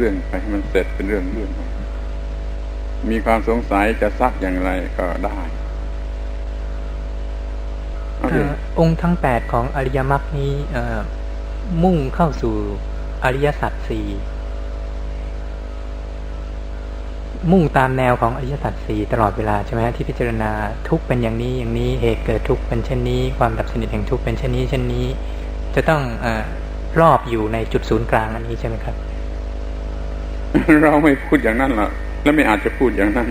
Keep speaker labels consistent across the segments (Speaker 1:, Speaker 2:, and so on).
Speaker 1: เรื่องไปให้มันเสร็จเป็นเรื่องเรื่องไปมีความสงสัยจะซักอย่างไรก็ได้อ
Speaker 2: งค์ทั้งแปดของอริยมรรคนี้มุ่งเข้าสู่อริยสัจสี่มุ่งตามแนวของอริยสัจสี่ตลอดเวลาใช่ไหมที่พิจารณาทุกเป็นอย่างนี้อย่างนี้เหตุเกิดทุกเป็นเช่นนี้ ความดับสนิทแห่งทุกเป็นเช่นนี้เช่นนี้ จะต้องอรอบอยู่ในจุดศูนย์กลางอันนี้ใช่ไหมครับ
Speaker 1: เราไม่พูดอย่างนั้นหรอกและไม่อาจจะพูดอย่างนั้น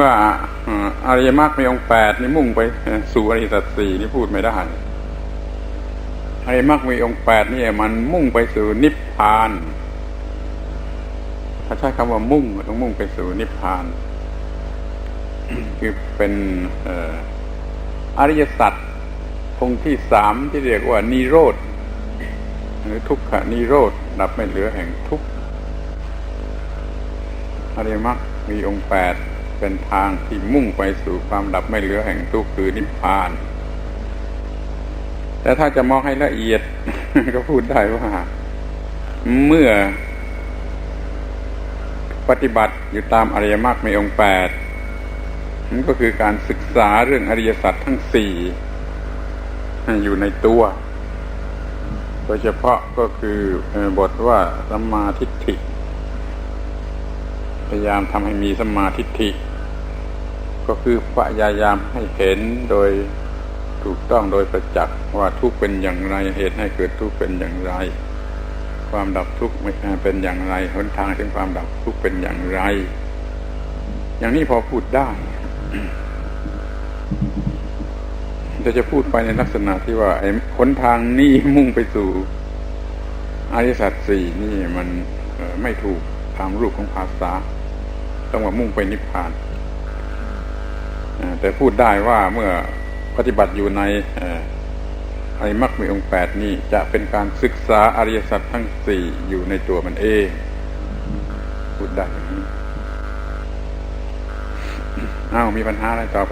Speaker 1: ว่าอาริยมรรคมีองค์แปดนี่มุ่งไปสู่อริยสัจสี่นี่พูดไม่ได้อริยมรรคมีองค์แปดนี่มันมุ่งไปสู่นิพพาน ถ้าใช้คำว่ามุ่งต้องมุ่งไปสู่นิพพาน คือเป็นอออริยสัจองค์ที่สามที่เรียกว่านิโรธ หรือทุกขนิโรธดับไม่เหลือแห่งทุกข์อริยมรรคมีองค์แปดเป็นทางที่มุ่งไปสู่ความดับไม่เหลือแห่งทุกข์คือนิพพาน แต่ถ้าจะมองให้ละเอียด ก็พูดได้ว่า เมื่อ ปฏิบัติอยู่ตามอริยมรรคมีองค์แปดนั่นก็คือการศึกษาเรื่องอริยสัจทั้งสี่อยู่ในตัว โดยเฉพาะก็คือบทว่าสัมมาทิฏฐิ พยายามทำให้มีสัมมาทิฏฐิ ก็คือพยายามให้เห็นโดยถูกต้องโดยประจักษ์ว่าทุกเป็นอย่างไรเหตุให้เกิดทุกเป็นอย่างไร ความดับทุกข์เป็นอย่างไรหนทางถึงความดับทุกข์เป็นอย่างไร อย่างนี้พอพูดได้ แต่จะพูดไปในลักษณะที่ว่าไอ้หนทางนี้มุ่งไปสู่อริยสัจสี่นี่มันไม่ถูกตามรูปของภาษา ต้องว่ามุ่งไปนิพพานแต่พูดได้ว่าเมื่อปฏิบัติอยู่ในอริมรรคมีองค์แปดนี้จะเป็นการศึกษาอริยสัจทั้งสี่อยู่ในตัวมันเอง พูดได้แบบนี้อ้าวมีปัญหาอะไรต่อ